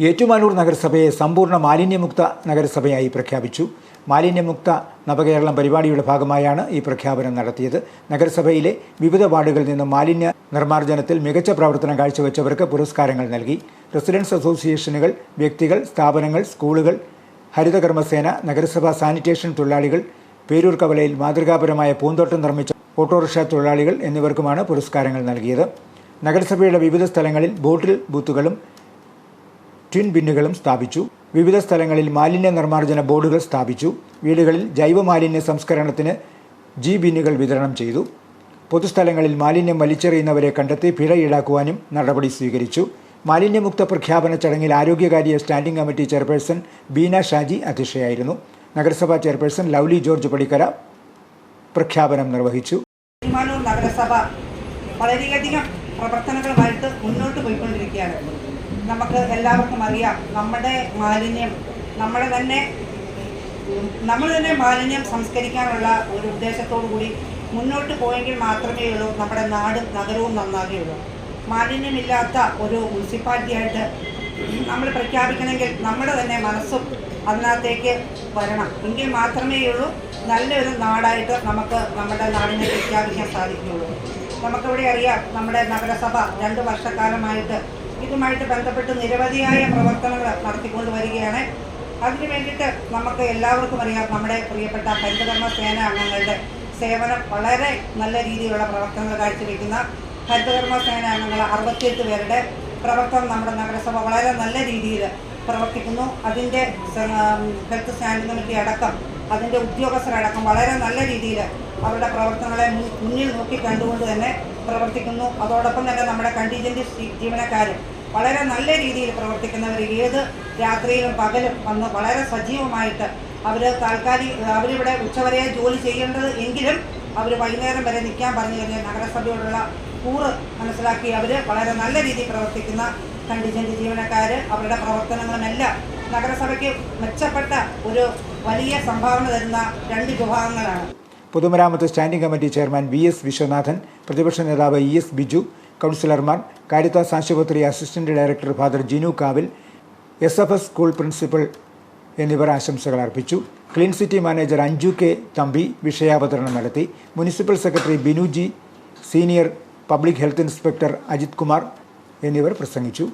ഏറ്റുമാനൂർ നഗരസഭയെ സമ്പൂർണ മാലിന്യമുക്ത നഗരസഭയായി പ്രഖ്യാപിച്ചു. മാലിന്യമുക്ത നവകേരളം പരിപാടിയുടെ ഭാഗമായാണ് ഈ പ്രഖ്യാപനം നടത്തിയത്. നഗരസഭയിലെ വിവിധ വാർഡുകളിൽ നിന്ന് മാലിന്യ നിർമ്മാർജനത്തിൽ മികച്ച പ്രവർത്തനം കാഴ്ചവെച്ചവർക്ക് പുരസ്കാരങ്ങൾ നൽകി. റെസിഡൻസ് അസോസിയേഷനുകൾ വ്യക്തികൾ സ്ഥാപനങ്ങൾ സ്കൂളുകൾ ഹരിതകർമ്മസേന നഗരസഭാ സാനിറ്റേഷൻ തൊഴിലാളികൾ പേരൂർ കവലയിൽ മാതൃകാപരമായ പൂന്തോട്ടം നിർമ്മിച്ച ഓട്ടോറിക്ഷ തൊഴിലാളികൾ എന്നിവർക്കുമാണ് പുരസ്കാരങ്ങൾ നൽകിയത്. നഗരസഭയുടെ വിവിധ സ്ഥലങ്ങളിൽ ബോട്ടിൽ ബൂത്തുകളും ട്വിൻ ബിന്നുകളും സ്ഥാപിച്ചു. വിവിധ സ്ഥലങ്ങളിൽ മാലിന്യ നിർമ്മാർജന ബോർഡുകൾ സ്ഥാപിച്ചു. വീടുകളിൽ ജൈവ മാലിന്യ സംസ്കരണത്തിന് ജി ബിന്നുകൾ വിതരണം ചെയ്തു. പൊതുസ്ഥലങ്ങളിൽ മാലിന്യം വലിച്ചെറിയുന്നവരെ കണ്ടെത്തി പിഴ ഈടാക്കുവാനും നടപടി സ്വീകരിച്ചു. മാലിന്യമുക്ത പ്രഖ്യാപന ചടങ്ങിൽ ആരോഗ്യകാര്യ standing committee chairperson Beena Shaji അധ്യക്ഷയായിരുന്നു. നഗരസഭാ ചെയർപേഴ്സൺ ലൗലി ജോർജ് പടിക്കര പ്രഖ്യാപനം നിർവഹിച്ചു. നഗരസഭ വളരെയധികം പ്രവർത്തനങ്ങളുമായിട്ട് മുന്നോട്ട് പോയിക്കൊണ്ടിരിക്കുകയാണ്. നമുക്ക് എല്ലാവർക്കും അറിയാം നമ്മുടെ മാലിന്യം നമ്മളെ തന്നെ നമ്മൾ തന്നെ മാലിന്യം സംസ്കരിക്കാനുള്ള ഒരു ഉദ്ദേശത്തോടു കൂടി മുന്നോട്ട് പോയെങ്കിൽ മാത്രമേ ഉള്ളൂ നമ്മുടെ നാടും നഗരവും നന്നാകുകയുള്ളൂ. മാലിന്യമില്ലാത്ത ഒരു മുനിസിപ്പാലിറ്റിയായിട്ട് നമ്മൾ പ്രഖ്യാപിക്കണമെങ്കിൽ നമ്മുടെ തന്നെ മനസ്സും അതിനകത്തേക്ക് വരണം. എങ്കിൽ മാത്രമേ ഉള്ളൂ നല്ലൊരു നാടായിട്ട് നമുക്ക് നമ്മുടെ നാടിനെ പ്രഖ്യാപിക്കാൻ സാധിക്കുകയുള്ളൂ. നമുക്കിവിടെ അറിയാം നമ്മുടെ നഗരസഭ രണ്ട് വർഷക്കാലമായിട്ട് ഇതുമായിട്ട് ബന്ധപ്പെട്ട് നിരവധിയായ പ്രവർത്തനങ്ങൾ നടത്തിക്കൊണ്ട് വരികയാണ്. അതിനു വേണ്ടിയിട്ട് നമുക്ക് എല്ലാവർക്കും അറിയാം നമ്മുടെ പ്രിയപ്പെട്ട ഹരിതകർമ്മ സേന അംഗങ്ങളുടെ സേവനം വളരെ നല്ല രീതിയിലുള്ള പ്രവർത്തനങ്ങൾ കാഴ്ചവെക്കുന്ന ഹരിതകർമ്മ സേന അംഗങ്ങൾ അറുപത്തിയെട്ട് പേരുടെ പ്രവർത്തനം നമ്മുടെ നഗരസഭ വളരെ നല്ല രീതിയിൽ പ്രവർത്തിക്കുന്നു. അതിന്റെ ഹെൽത്ത് സ്റ്റാൻഡിംഗ് കമ്മിറ്റി അടക്കം അതിന്റെ ഉദ്യോഗസ്ഥരടക്കം വളരെ നല്ല രീതിയിൽ അവരുടെ പ്രവർത്തനങ്ങളെ മുന്നിൽ നോക്കി കണ്ടുകൊണ്ട് തന്നെ പ്രവർത്തിക്കുന്നു. അതോടൊപ്പം തന്നെ നമ്മുടെ കണ്ടീജന്റ് ജീവനക്കാരും വളരെ നല്ല രീതിയിൽ പ്രവർത്തിക്കുന്നവർ ഏത് രാത്രിയിലും പകലും വന്ന് വളരെ സജീവമായിട്ട് അവർ താൽക്കാലിക അവരിവിടെ ഉച്ചവരെ ജോലി ചെയ്യേണ്ടത് എങ്കിലും അവർ വൈകുന്നേരം വരെ നിൽക്കാൻ പറഞ്ഞു കഴിഞ്ഞാൽ നഗരസഭയോടുള്ള കൂറ് മനസ്സിലാക്കി അവർ വളരെ നല്ല രീതിയിൽ പ്രവർത്തിക്കുന്ന കണ്ടിജന്റ് ജീവനക്കാർ അവരുടെ പ്രവർത്തനങ്ങളുമെല്ലാം നഗരസഭയ്ക്ക് മെച്ചപ്പെട്ട ഒരു വലിയ സംഭാവന തരുന്ന രണ്ട് വിഭാഗങ്ങളാണ്. പൊതുമരാമത്ത് standing committee chairman V S Viswanathan പ്രതിപക്ഷ നേതാവ് ഇ എസ് ബിജു കൗൺസിലർമാർ കാരിത്താസ് ആശുപത്രി assistant director father Jinu Kavil S F S school principal എന്നിവർ ആശംസകൾ അർപ്പിച്ചു. Clean city manager Anju K Thampi വിഷയാവതരണം നടത്തി. Municipal secretary Binuji senior public health inspector Ajith Kumar എന്നിവർ പ്രസംഗിച്ചു.